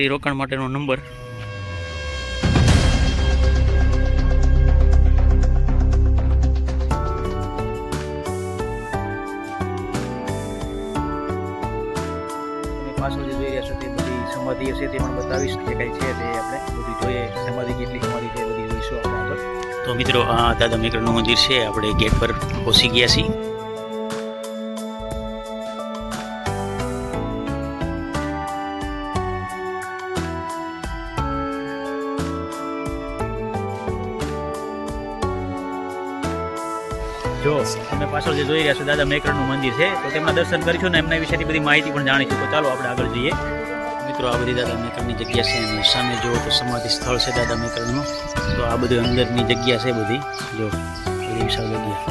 રાત્રિ રોકાણ માટેનો નંબર. પાછળ જે જોઈ રહ્યા છો તે બધી સમાધિ હશે તે પણ બતાવીશ જે કાંઈ છે તે આપણે બધી જોઈએ. સમાધિ કેટલી સમાધિ છે બધી જોઈશું આપણે આગળ. તો મિત્રો આ દાદા મેકરનું મંદિર છે. આપણે ગેટ પર પહોંચી ગયા છીએ. તમે પાછળ જે જોઈ રહ્યા છો દાદા મેકરનું મંદિર છે તો તેમના દર્શન કરીશું ને એમના વિશેની બધી માહિતી પણ જાણીશું તો ચાલો આપણે આગળ જઈએ. મિત્રો આ બધી દાદા મેકરની જગ્યા છે અને સામે જુઓ તો સમાધિ સ્થળ છે દાદા મેકરનું તો આ બધી અંદરની જગ્યા છે બધી. જો બધી વિશાળ જગ્યા.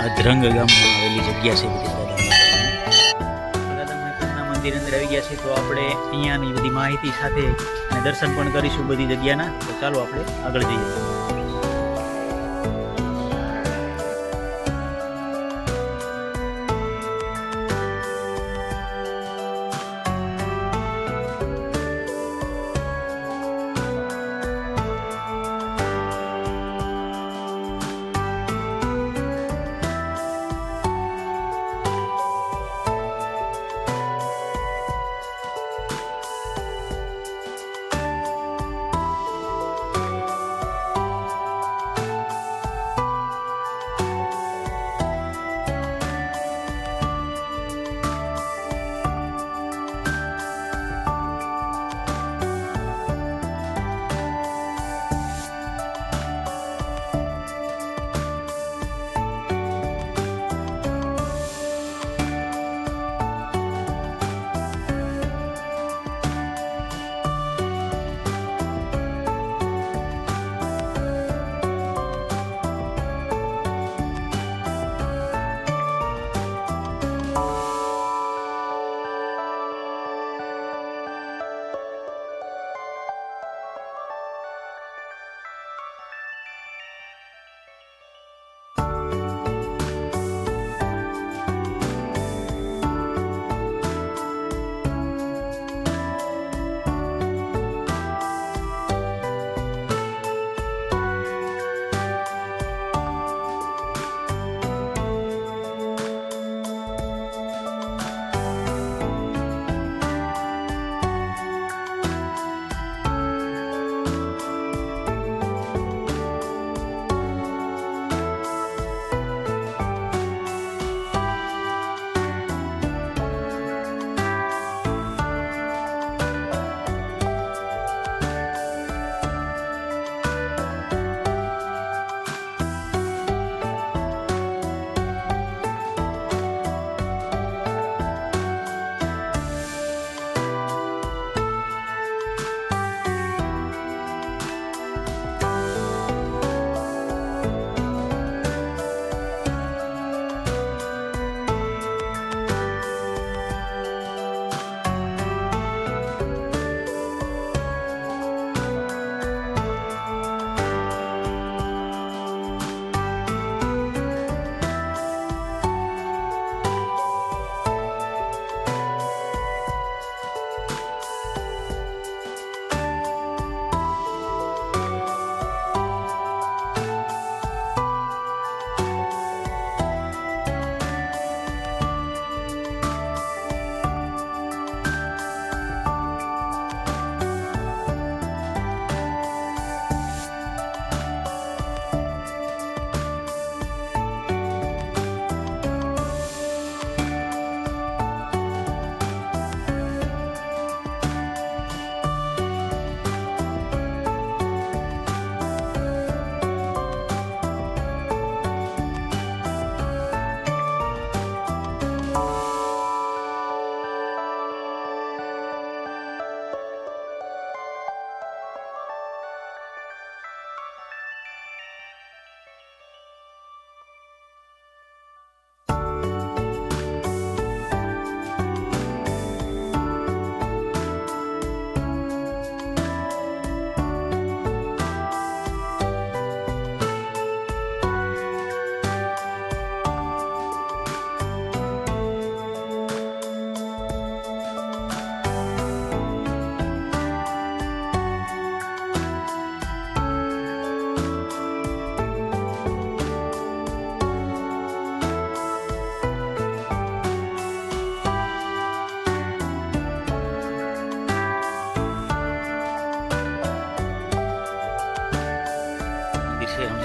આ ધ્રંગ ગામમાં આવેલી જગ્યા છે બધી દાદા મંદિર અંદર આવી ગયા છે તો આપણે અહીંયાની બધી માહિતી સાથે અને દર્શન પણ કરીશું બધી જગ્યાના. તો ચાલો આપણે આગળ જઈએ.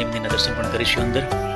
મંદિરના દર્શન પણ કરીશું અંદર.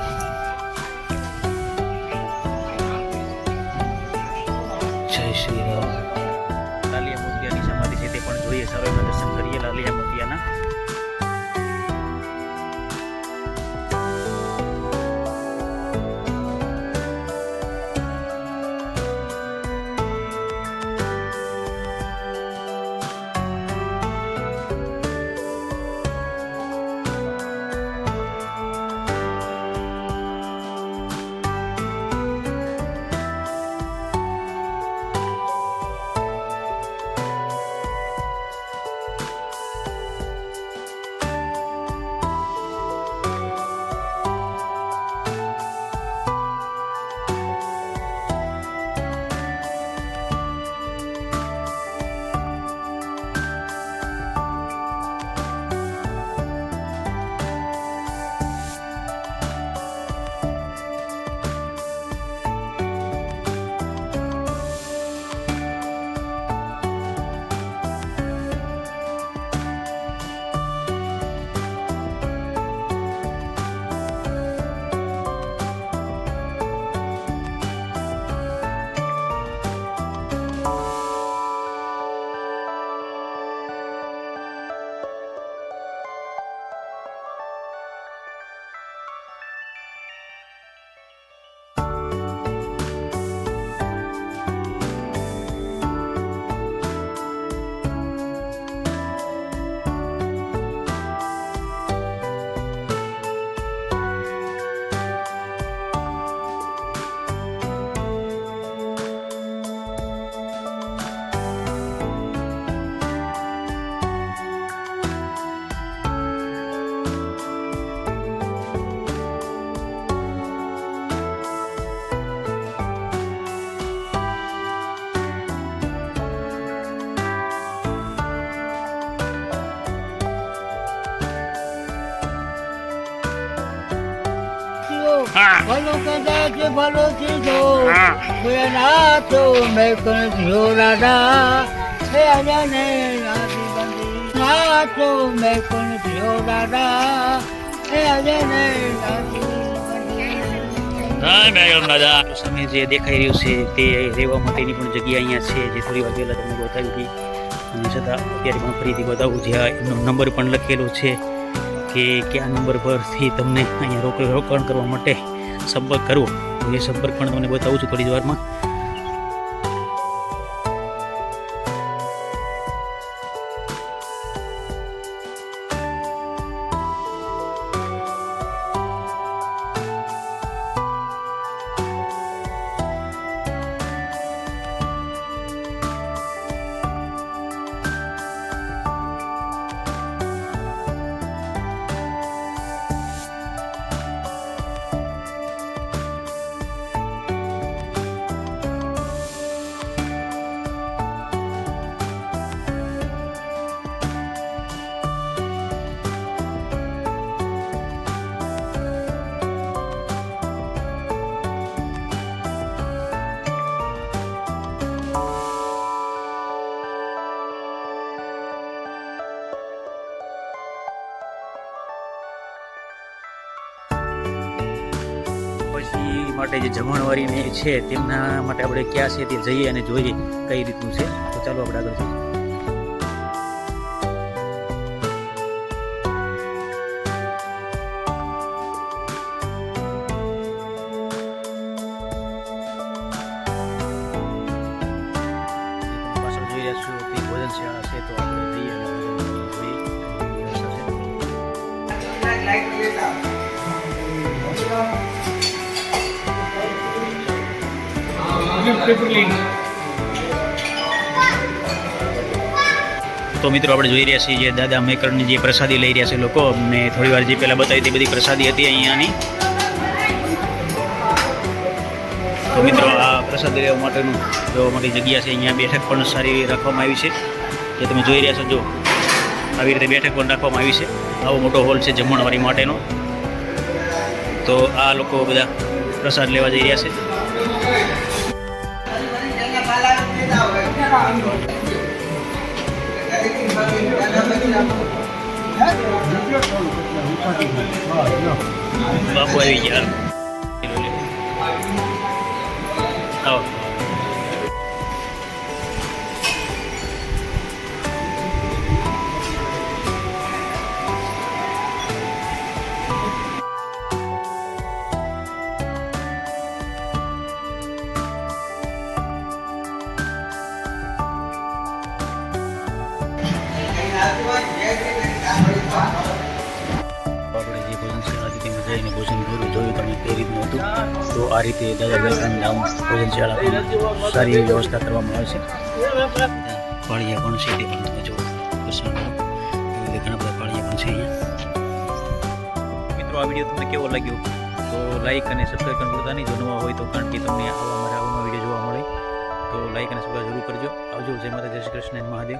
ભલો કદાચ ભલો કીધો. હા. નાથો મેં કર્યો દાદા હે અજાને દાદા હે અજાને ના મેડમ દાદા સામે જે દેખાઈ રહ્યું છે તે રહેવા માટેની પણ જગ્યા અહીંયા છે જે થોડી વાર પહેલાં તમને બતાવી હતી. અને છતાં અત્યારે પણ ફરીથી બતાવું જ્યાં એમનો નંબર પણ લખેલો છે. કે કયા નંબર પરથી તમને અહીંયા રોક રોકાણ કરવા માટે સંપર્ક કરવો. એ સંપર્ક પણ તમને બતાવું છું થોડી વારમાં. માટે જે જમણવારી ને છે, તેમના માટે આપણે ક્યાં છે તે જઈએ અને જોઈએ કઈ રીતનું છે. તો ચાલો આપણે આગળ જઈએ. પાછળ જોઈ તો મિત્રો, આપણે જોઈ રહ્યા છીએ જે દાદા મેકરની જે પ્રસાદી લઈ રહ્યા છે લોકો. અમને થોડી વાર જે પહેલાં બતાવી તે બધી પ્રસાદી હતી અહીંયાની. તો મિત્રો, આ પ્રસાદી લેવા માટેનું જોવા માટે જગ્યા છે, અહીંયા બેઠક પણ સારી રાખવામાં આવી છે. જે તમે જોઈ રહ્યા છો, જો આવી રીતે બેઠક પણ રાખવામાં આવી છે. આવો મોટો હોલ છે જમણવારી માટેનો. તો આ લોકો બધા પ્રસાદ લેવા જઈ રહ્યા છે. બાપુ આવી ગયા આપણે જે ભોજનશાળા હતી તેમાં જઈને ભોજન કર્યું જોયું તમે કઈ રીતનું હતું તો આ રીતે દાદા બેકરણ નામ ભોજનશાળા પણ સારી એવી વ્યવસ્થા કરવામાં આવે છે પાળિયા પણ છે તે પણ તમે જો દર્શન કરો એવી રીતે ઘણા બધા પાળિયા પણ છે અહીંયા મિત્રો, આ વીડિયો તમને કેવો લાગ્યો? તો લાઈક અને સબસ્ક્રાઈબ પણ ભૂલતા નહીં. જો નવા હોય તો કારણ કે તમને આવા મારા આવા વીડિયો જોવા મળે, તો લાઈક અને સબસ્ક્રાઈબ જરૂર કરજો. આવજો. જય માતા જય શ્રી કૃષ્ણ. અને મહાદેવ.